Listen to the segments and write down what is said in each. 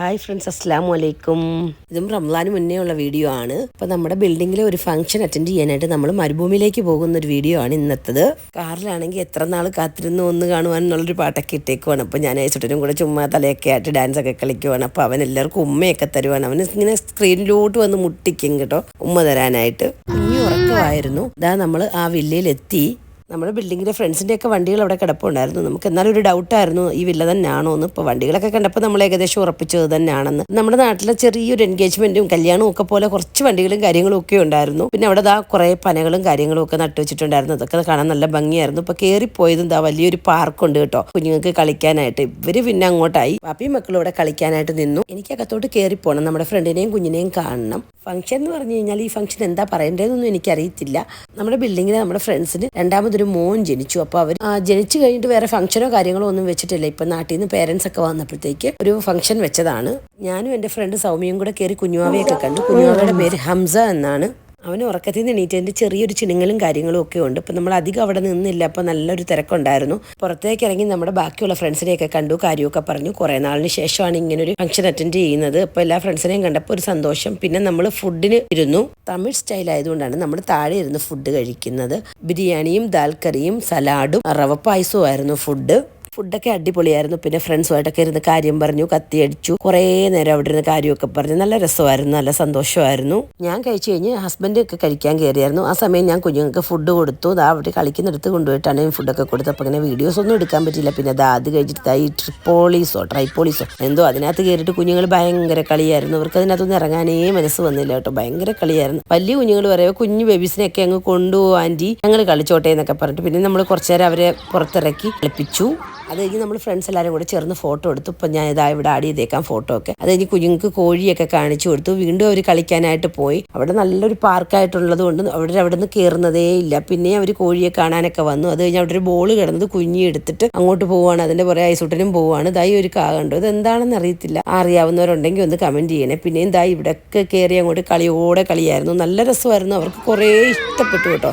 Hi friends അസ്സാം വലൈക്കും ഇതും റംസാന് മുന്നേ ഉള്ള വീഡിയോ ആണ്. അപ്പോൾ നമ്മുടെ ബിൽഡിങ്ങിലെ ഒരു ഫംഗ്ഷൻ അറ്റൻഡ് ചെയ്യാനായിട്ട് നമ്മൾ മരുഭൂമിയിലേക്ക് പോകുന്ന ഒരു വീഡിയോ ആണ് ഇന്നത്തത്. കാറിലാണെങ്കിൽ എത്ര നാൾ കാത്തിരുന്ന് ഒന്ന് കാണുവാൻ എന്നുള്ളൊരു പാട്ടൊക്കെ ഇട്ടേക്കുവാണ്. അപ്പോൾ ഞാൻ ഐസുട്ടനും കൂടെ ചുമ്മാ തലയൊക്കെ ആയിട്ട് ഡാൻസ് ഒക്കെ കളിക്കുവാണ്. അപ്പോൾ അവൻ എല്ലാവർക്കും ഉമ്മയൊക്കെ തരുവാണ്. അവൻ ഇങ്ങനെ സ്ക്രീനിലോട്ട് വന്ന് മുട്ടിക്കും കേട്ടോ. ഉമ്മ തരാനായിട്ട്. കുഞ്ഞു ഉറക്കമായിരുന്നു. ഇതാ നമ്മൾ ആ വില്ലയിലെത്തി. നമ്മുടെ ബിൽഡിങ്ങിന്റെ ഫ്രണ്ട്സിന്റെയൊക്കെ വണ്ടികൾ അവിടെ കിടപ്പുണ്ടായിരുന്നു. നമുക്ക് എന്നാലും ഒരു ഡൗട്ടായിരുന്നു ഈ വില്ല തന്നെയാണോ എന്ന്. ഇപ്പോൾ വണ്ടികളൊക്കെ കണ്ടപ്പോൾ നമ്മൾ ഏകദേശം ഉറപ്പിച്ചത് തന്നെയാണെന്ന്. നമ്മുടെ നാട്ടിലെ ചെറിയൊരു എൻഗേജ്മെന്റും കല്യാണവും ഒക്കെ പോലെ കുറച്ച് വണ്ടികളും കാര്യങ്ങളും ഒക്കെ ഉണ്ടായിരുന്നു. പിന്നെ അവിടെ ദാ കുറേ പനകളും കാര്യങ്ങളും ഒക്കെ നട്ടു വെച്ചിട്ടുണ്ടായിരുന്നു. അതൊക്കെ കാണാൻ നല്ല ഭംഗിയായിരുന്നു. ഇപ്പോൾ കയറിപ്പോയതും ദാ വലിയൊരു പാർക്കുണ്ട് കേട്ടോ. കുഞ്ഞുങ്ങൾക്ക് കളിക്കാനായിട്ട്. ഇവർ പിന്നെ അങ്ങോട്ടായി. പാപ്പിയും മക്കളും ഇവിടെ കളിക്കാനായിട്ട് നിന്നു. എനിക്ക് അകത്തോട്ട് കയറിപ്പോണം നമ്മുടെ ഫ്രണ്ടിനെയും കുഞ്ഞിനെയും കാണണം. ഫംഗ്ഷൻ എന്ന് പറഞ്ഞു കഴിഞ്ഞാൽ ഈ ഫംഗ്ഷൻ എന്താ പറയേണ്ടതെന്നൊന്നും എനിക്കറിയത്തില്ല. നമ്മുടെ ബിൽഡിങ്ങിൽ നമ്മുടെ ഫ്രണ്ട്സിന് രണ്ടാമതൊരു മോൻ ജനിച്ചു. അപ്പോൾ അവർ ജനിച്ചു കഴിഞ്ഞിട്ട് വേറെ ഫംഗ്ഷനോ കാര്യങ്ങളോ ഒന്നും വെച്ചിട്ടില്ല. ഇപ്പം നാട്ടിൽ നിന്ന് പേരൻസ് ഒക്കെ വന്നപ്പോഴത്തേക്ക് ഒരു ഫംഗ്ഷൻ വെച്ചതാണ്. ഞാനും എന്റെ ഫ്രണ്ട് സൗമ്യയും കൂടെ കയറി കുഞ്ഞുവാവയൊക്കെ കണ്ടു. കുഞ്ഞുവാവയുടെ പേര് ഹംസ എന്നാണ്. അവന് ഉറക്കത്തിൽ നിന്ന് എണീറ്റതിന്റെ ചെറിയൊരു ചിണുങ്ങലും കാര്യങ്ങളും ഒക്കെ ഉണ്ട്. അപ്പം നമ്മൾ അധികം അവിടെ നിന്നില്ല. അപ്പം നല്ലൊരു തിരക്കുണ്ടായിരുന്നു. പുറത്തേക്ക് ഇറങ്ങി നമ്മുടെ ബാക്കിയുള്ള ഫ്രണ്ട്സിനെയൊക്കെ കണ്ടു. കാര്യമൊക്കെ പറഞ്ഞു. കുറേ നാളിന് ശേഷമാണ് ഇങ്ങനെ ഒരു ഫംഗ്ഷൻ അറ്റൻഡ് ചെയ്യുന്നത്. അപ്പോൾ എല്ലാ ഫ്രണ്ട്സിനെയും കണ്ടപ്പോൾ ഒരു സന്തോഷം. പിന്നെ നമ്മൾ ഫുഡിന് ഇരുന്നു. തമിഴ് സ്റ്റൈൽ ആയതുകൊണ്ടാണ് നമ്മൾ താഴെ ഇരുന്ന് ഫുഡ് കഴിക്കുന്നത്. ബിരിയാണിയും ദാൽ കറിയും സലാഡും റവ പായസവും ആയിരുന്നു ഫുഡ്. ഫുഡൊക്കെ അടിപൊളിയായിരുന്നു. പിന്നെ ഫ്രണ്ട്സുമായിട്ടൊക്കെ ഇരുന്ന് കാര്യം പറഞ്ഞു കത്തിയടിച്ചു കുറേ നേരം അവിടെ ഇരുന്ന് കാര്യമൊക്കെ പറഞ്ഞു. നല്ല രസമായിരുന്നു നല്ല സന്തോഷമായിരുന്നു. ഞാൻ കഴിച്ചു കഴിഞ്ഞ് ഹസ്ബൻഡ് ഒക്കെ കഴിക്കാൻ കയറിയായിരുന്നു. ആ സമയം ഞാൻ കുഞ്ഞുങ്ങൾക്ക് ഫുഡ് കൊടുത്തു. ദാ അവിടെ കളിക്കുന്നിടത്ത് കൊണ്ടുപോയിട്ടാണ് ഫുഡൊക്കെ കൊടുത്തത്. അപ്പോൾ ഇങ്ങനെ വീഡിയോസ് ഒന്നും എടുക്കാൻ പറ്റില്ല പിന്നെ ദാ അത് കഴിച്ചിട്ട് ഈ ട്രിപ്പോളീസോ ട്രൈപ്പോളീസോ എന്തോ അതിനകത്ത് കയറിയിട്ട് കുഞ്ഞുങ്ങൾ ഭയങ്കര കളിയായിരുന്നു. അവർക്ക് അതിനകത്തൊന്നും ഇറങ്ങാനേ മനസ്സ് വന്നില്ല കേട്ടോ. ഭയങ്കര കളിയായിരുന്നു. വലിയ കുഞ്ഞുങ്ങൾ വരെ കുഞ്ഞു ബേബീസിനെയൊക്കെ അങ്ങ് കൊണ്ടുപോകാൻ ആന്റി ഞങ്ങൾ കളിച്ചോട്ടെ എന്നൊക്കെ പറഞ്ഞിട്ട് പിന്നെ നമ്മൾ കുറച്ചു നേരം അവരെ പുറത്തിറക്കി കളിപ്പിച്ചു. അത് കഴിഞ്ഞ് നമ്മൾ ഫ്രണ്ട്സ് എല്ലാവരും കൂടെ ചേർന്ന് ഫോട്ടോ എടുത്തു. ഇപ്പം ഞാൻ ഇതാ ഇവിടെ ആഡ് ചെയ്തേക്കാം ഫോട്ടോ ഒക്കെ. അത് കഴിഞ്ഞ് കുഞ്ഞുങ്ങൾക്ക് കോഴിയൊക്കെ കാണിച്ചു കൊടുത്തു. വീണ്ടും അവർ കളിക്കാനായിട്ട് പോയി. അവിടെ നല്ലൊരു പാർക്കായിട്ടുള്ളത് കൊണ്ട് അവിടെ അവിടെ നിന്ന് കയറുന്നതേ ഇല്ല. പിന്നെ അവർ കോഴിയെ കാണാനൊക്കെ വന്നു. അത് കഴിഞ്ഞ് അവിടെ ഒരു ബോൾ കിടന്നത് കുഞ്ഞി എടുത്തിട്ട് അങ്ങോട്ട് പോവാണ് അതിന്റെ പുറകെ ഐസൂട്ടിനും പോവാണ് ഇതായി ഒരു കാ കണ്ടു. ഇത് എന്താണെന്ന് അറിയത്തില്ല അറിയാവുന്നവരുണ്ടെങ്കിൽ ഒന്ന് കമന്റ് ചെയ്യണേ. പിന്നെ എന്താ ഇവിടെയൊക്കെ കയറി അങ്ങോട്ട് കളിയോടെ കളിയായിരുന്നു. നല്ല രസമായിരുന്നു. അവർക്ക് കുറേ ഇഷ്ടപ്പെട്ടു കേട്ടോ.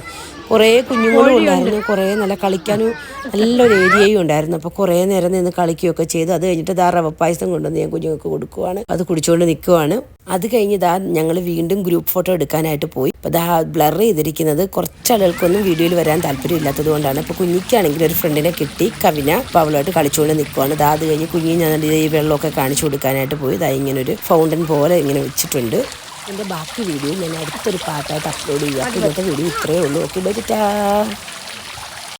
കുറേ കുഞ്ഞുങ്ങളും ഉണ്ടായിരുന്നു. കുറേ നല്ല കളിക്കാനും നല്ലൊരു ഏരിയയും ഉണ്ടായിരുന്നു. അപ്പോൾ കുറേ നേരം നിന്ന് കളിക്കുകയൊക്കെ ചെയ്തു. അത് കഴിഞ്ഞിട്ട് ദാ റവ പായസം കൊണ്ടുവന്ന് ഞാൻ കുഞ്ഞുങ്ങൾക്ക് കൊടുക്കുവാണ്. അത് കുടിച്ചുകൊണ്ട് നിൽക്കുവാണ്. അത് കഴിഞ്ഞ് ദാ ഞങ്ങൾ വീണ്ടും ഗ്രൂപ്പ് ഫോട്ടോ എടുക്കാനായിട്ട് പോയി. അപ്പോൾ ദാ ബ്ലർ ചെയ്തിരിക്കുന്നത് കുറച്ച് ആളുകൾക്കൊന്നും വീഡിയോയിൽ വരാൻ താല്പര്യമില്ലാത്തത് കൊണ്ടാണ്. അപ്പോൾ കുഞ്ഞിക്കാണെങ്കിൽ ഒരു ഫ്രണ്ടിനെ കിട്ടി കവിന അപ്പോൾ അവളുമായിട്ട് കളിച്ചുകൊണ്ട് നിൽക്കുവാണ്. ദാ അത് കഴിഞ്ഞ് കുഞ്ഞി ഞാൻ ഈ വെള്ളമൊക്കെ കാണിച്ചു കൊടുക്കാനായിട്ട് പോയി. ദാ ഇങ്ങനെ ഒരു ഫൗണ്ടൻ പോലെ ഇങ്ങനെ വെച്ചിട്ടുണ്ട്. എന്റെ ബാക്കി വീഡിയോ ഞാൻ അടുത്തൊരു പാട്ടായിട്ട് അപ്ലോഡ് ചെയ്യാം. അപ്പോൾ ഇന്നത്തെ വീഡിയോ ഇത്രയേ ഉള്ളൂ. Okay bye